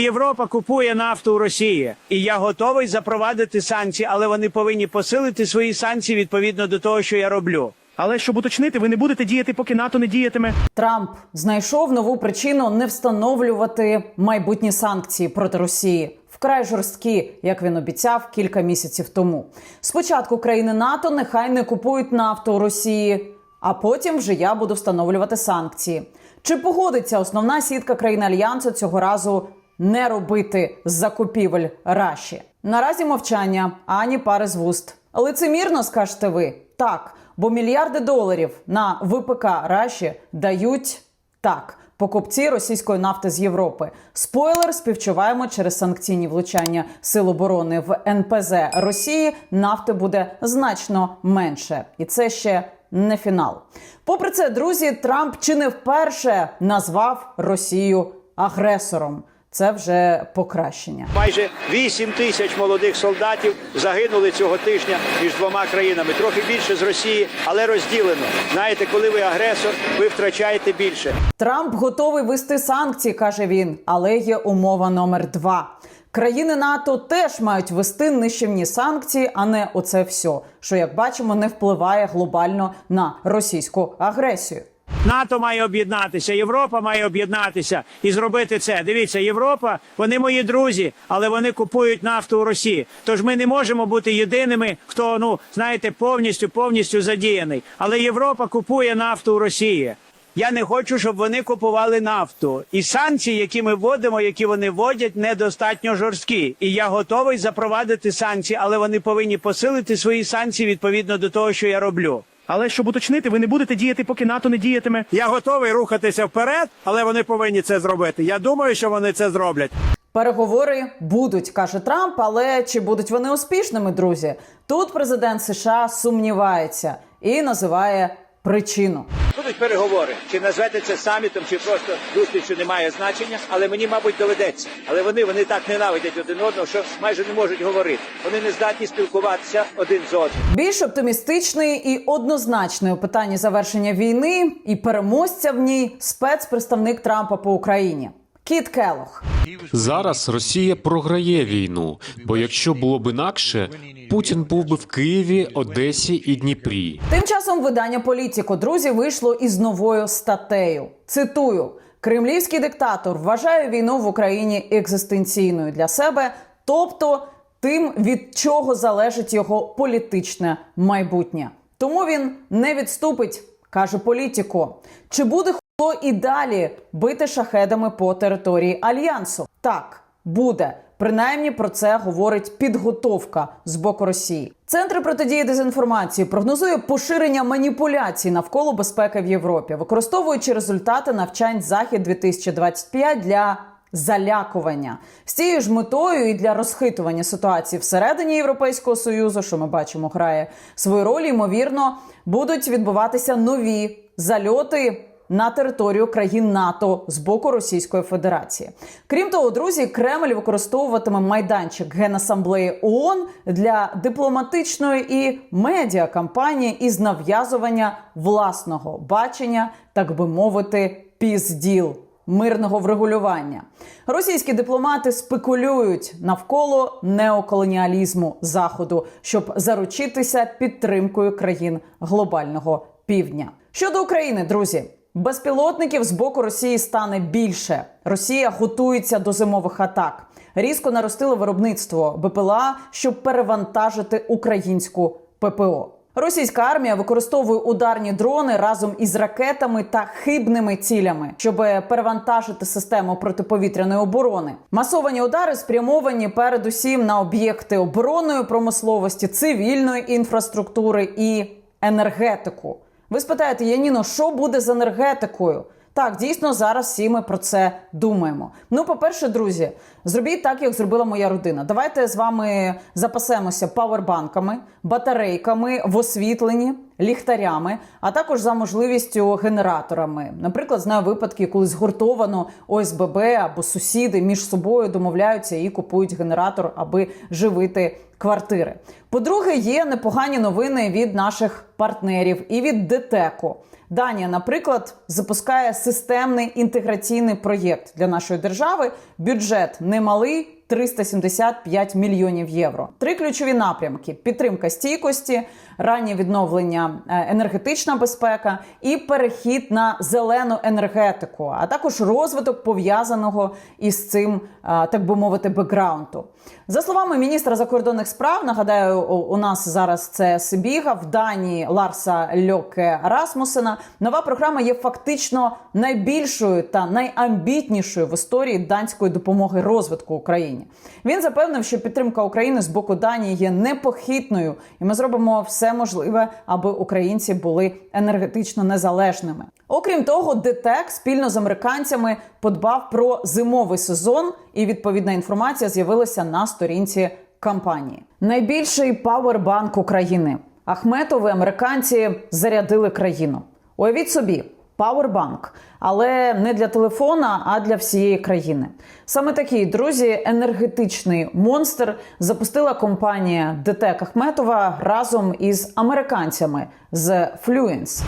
Європа купує нафту у Росії, і я готовий запровадити санкції, але вони повинні посилити свої санкції відповідно до того, що я роблю. Але щоб уточнити, ви не будете діяти, поки НАТО не діятиме. Трамп знайшов нову причину не встановлювати майбутні санкції проти Росії. Вкрай жорсткі, як він обіцяв кілька місяців тому. Спочатку країни НАТО нехай не купують нафту у Росії, а потім вже я буду встановлювати санкції. Чи погодиться основна сітка країн альянсу цього разу не робити закупівель Раші? Наразі мовчання ані пари з вуст. Лицемірно скажете ви так, бо мільярди доларів на ВПК Раші дають так. Покупці російської нафти з Європи. Спойлер співчуваємо через санкційні влучання сил оборони в НПЗ Росії. Нафти буде значно менше, і це ще не фінал. Попри це, друзі, Трамп чи не вперше назвав Росію агресором. Це вже покращення. Майже 8 тисяч молодих солдатів загинули цього тижня між двома країнами. Трохи більше з Росії, але розділено. Знаєте, коли ви агресор, ви втрачаєте більше. Трамп готовий вести санкції, каже він, але є умова номер два. Країни НАТО теж мають вести нищівні санкції, а не оце все, що як бачимо не впливає глобально на російську агресію. НАТО має об'єднатися, Європа має об'єднатися і зробити це. Дивіться, Європа, вони мої друзі, але вони купують нафту у Росії. Тож ми не можемо бути єдиними, хто ну знаєте, повністю повністю задіяний. Але Європа купує нафту у Росії. Я не хочу, щоб вони купували нафту. І санкції, які ми вводимо, які вони вводять, недостатньо жорсткі. І я готовий запровадити санкції, але вони повинні посилити свої санкції відповідно до того, що я роблю. Але щоб уточнити, ви не будете діяти, поки НАТО не діятиме. Я готовий рухатися вперед, але вони повинні це зробити. Я думаю, що вони це зроблять. Переговори будуть, каже Трамп, але чи будуть вони успішними, друзі? Тут президент США сумнівається і називає причину. Будуть переговори. Чи назвете це самітом, чи просто зустрічю немає значення, але мені, мабуть, доведеться. Але вони, вони так ненавидять один одного, що майже не можуть говорити. Вони не здатні спілкуватися один з одним. Більш оптимістичний і однозначний у питанні завершення війни і переможця в ній спецпредставник Трампа по Україні Кіт Келох. Зараз Росія програє війну, бо якщо було б інакше, Путін був би в Києві, Одесі і Дніпрі. Тим часом видання Політіко друзі вийшло із новою статтею. Цитую: Кремлівський диктатор вважає війну в Україні екзистенційною для себе, тобто тим, від чого залежить його політичне майбутнє. Тому він не відступить, каже Політіко. Чи буде і далі бити шахедами по території альянсу? Так, буде. Принаймні про це говорить підготовка з боку Росії. Центр протидії дезінформації прогнозує поширення маніпуляцій навколо безпеки в Європі, використовуючи результати навчань Захід 2025 для залякування з цією ж метою і для розхитування ситуації всередині Європейського союзу, що ми бачимо, грає свою роль. Ймовірно, будуть відбуватися нові зальоти на територію країн НАТО з боку Російської Федерації. Крім того, друзі, Кремль використовуватиме майданчик Генасамблеї ООН для дипломатичної і медіакампанії із нав'язування власного бачення, так би мовити, пізділ. Мирного врегулювання російські дипломати спекулюють навколо неоколоніалізму заходу, щоб заручитися підтримкою країн глобального півдня. Щодо України, друзі, безпілотників з боку Росії стане більше. Росія готується до зимових атак. Різко наростили виробництво БПЛА, щоб перевантажити українську ППО. Російська армія використовує ударні дрони разом із ракетами та хибними цілями, щоб перевантажити систему протиповітряної оборони. Масовані удари спрямовані передусім на об'єкти оборонної промисловості, цивільної інфраструктури і енергетику. Ви спитаєте, Яніно, що буде з енергетикою? Так, дійсно, зараз всі ми про це думаємо. Ну, по-перше, друзі, зробіть так, як зробила моя родина. Давайте з вами запасемося павербанками, батарейками в освітленні, ліхтарями, а також за можливістю генераторами. Наприклад, знаю випадки, коли згуртовано ОСББ або сусіди між собою домовляються і купують генератор, аби живити квартири. По-друге, є непогані новини від наших партнерів і від ДТЕКу. Данія, наприклад, запускає системний інтеграційний проєкт для нашої держави. Бюджет немалий. 375 мільйонів євро. Три ключові напрямки: підтримка стійкості, раннє відновлення, е, енергетична безпека і перехід на зелену енергетику, а також розвиток пов'язаного із цим, е, так би мовити, бекграунду. За словами міністра закордонних справ, нагадаю, у нас зараз це Сибіга в Данії Ларса Льоке Расмусена. Нова програма є фактично найбільшою та найамбітнішою в історії данської допомоги розвитку Україні. Він запевнив, що підтримка України з боку Данії є непохитною, і ми зробимо все можливе, аби українці були енергетично незалежними. Окрім того, ДТЕК спільно з американцями подбав про зимовий сезон, і відповідна інформація з'явилася на сторінці компанії. Найбільший павербанк України. Ахметови американці зарядили країну. Уявіть собі. Пауербанк, але не для телефона, а для всієї країни. Саме такий друзі, енергетичний монстр запустила компанія ДТЕК Ахметова разом із американцями з Fluence.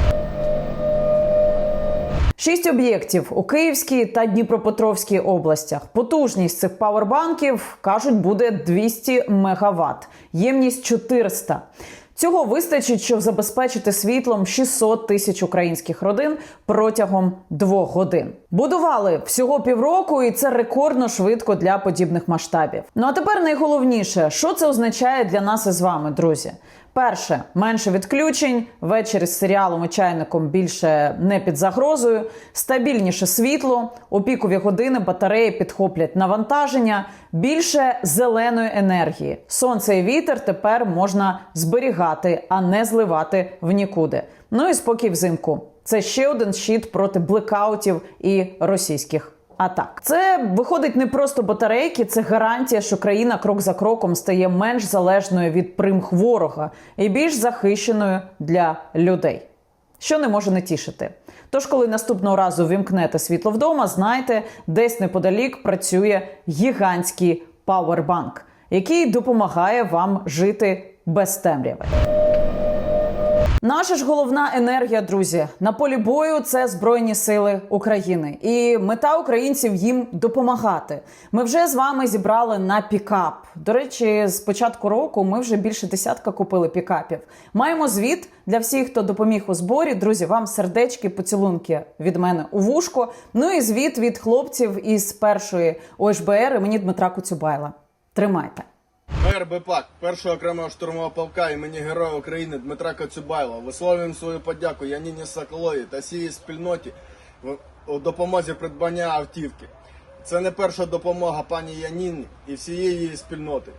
Шість об'єктів у Київській та Дніпропетровській областях. Потужність цих павербанків кажуть буде 200 мегаватт, ємність 400. Цього вистачить, щоб забезпечити світлом 600 тисяч українських родин протягом двох годин. Будували всього півроку, і це рекордно швидко для подібних масштабів. Ну а тепер найголовніше, що це означає для нас із вами, друзі. Перше, менше відключень, ввечері з серіалом і чайником більше не під загрозою, стабільніше світло, у пікові години батареї підхоплять навантаження, більше зеленої енергії. Сонце і вітер тепер можна зберігати, а не зливати в нікуди. Ну і спокій взимку. Це ще один щит проти блекаутів і російських атак. Це виходить не просто батарейки, це гарантія, що країна крок за кроком стає менш залежною від примх ворога і більш захищеною для людей. Що не може не тішити. Тож, коли наступного разу вімкнете світло вдома, знайте, десь неподалік працює гігантський пауербанк, який допомагає вам жити без темряви. Наша ж головна енергія, друзі, на полі бою це Збройні Сили України, і мета українців їм допомагати. Ми вже з вами зібрали на пікап. До речі, з початку року ми вже більше десятка купили пікапів. Маємо звіт для всіх, хто допоміг у зборі. Друзі, вам сердечки, поцілунки від мене у вушко. Ну і звіт від хлопців із першої ОШБР імені Дмитра Куцюбайла. Тримайте. Мер БПАК, першого окремого штурмового полка імені Героя України Дмитра Коцюбайла висловлюємо свою подяку Яніні Соколові та всій спільноті в- у допомозі придбання автівки. Це не перша допомога пані Яніні і всієї її спільноти.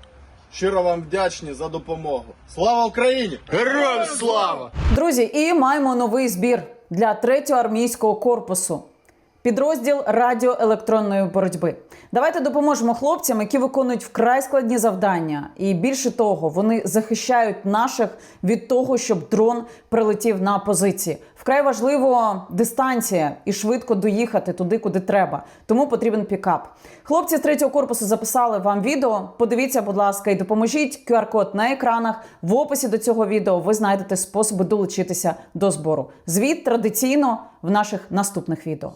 Щиро вам вдячні за допомогу. Слава Україні! Героям слава! Друзі, і маємо новий збір для третього армійського корпусу. Підрозділ радіоелектронної боротьби. Давайте допоможемо хлопцям, які виконують вкрай складні завдання. І більше того, вони захищають наших від того, щоб дрон прилетів на позиції. Вкрай важливо дистанція і швидко доїхати туди, куди треба. Тому потрібен пікап. Хлопці з третього корпусу записали вам відео. Подивіться, будь ласка, і допоможіть. QR-код на екранах. В описі до цього відео ви знайдете способи долучитися до збору. Звіт традиційно в наших наступних відео.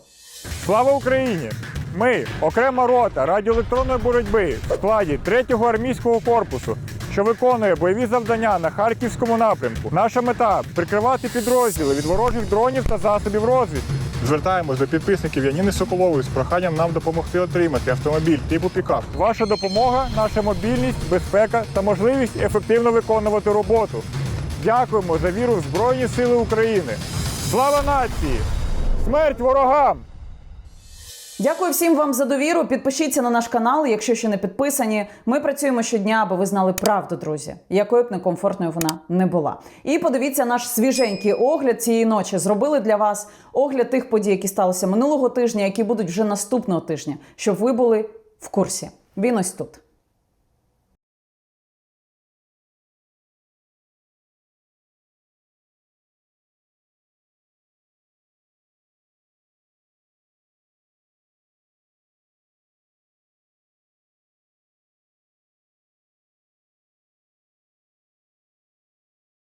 Слава Україні! Ми окрема рота радіоелектронної боротьби в складі 3-го армійського корпусу, що виконує бойові завдання на харківському напрямку. Наша мета прикривати підрозділи від ворожих дронів та засобів розвідки. Звертаємось до підписників Яніни Соколової з проханням нам допомогти отримати автомобіль типу пікап. Ваша допомога, наша мобільність, безпека та можливість ефективно виконувати роботу. Дякуємо за віру в Збройні Сили України. Слава нації! Смерть ворогам! Дякую всім вам за довіру. Підпишіться на наш канал, якщо ще не підписані. Ми працюємо щодня, аби ви знали правду, друзі, якою б некомфортною вона не була. І подивіться наш свіженький огляд цієї ночі. Зробили для вас огляд тих подій, які сталися минулого тижня, які будуть вже наступного тижня, щоб ви були в курсі. Він ось тут.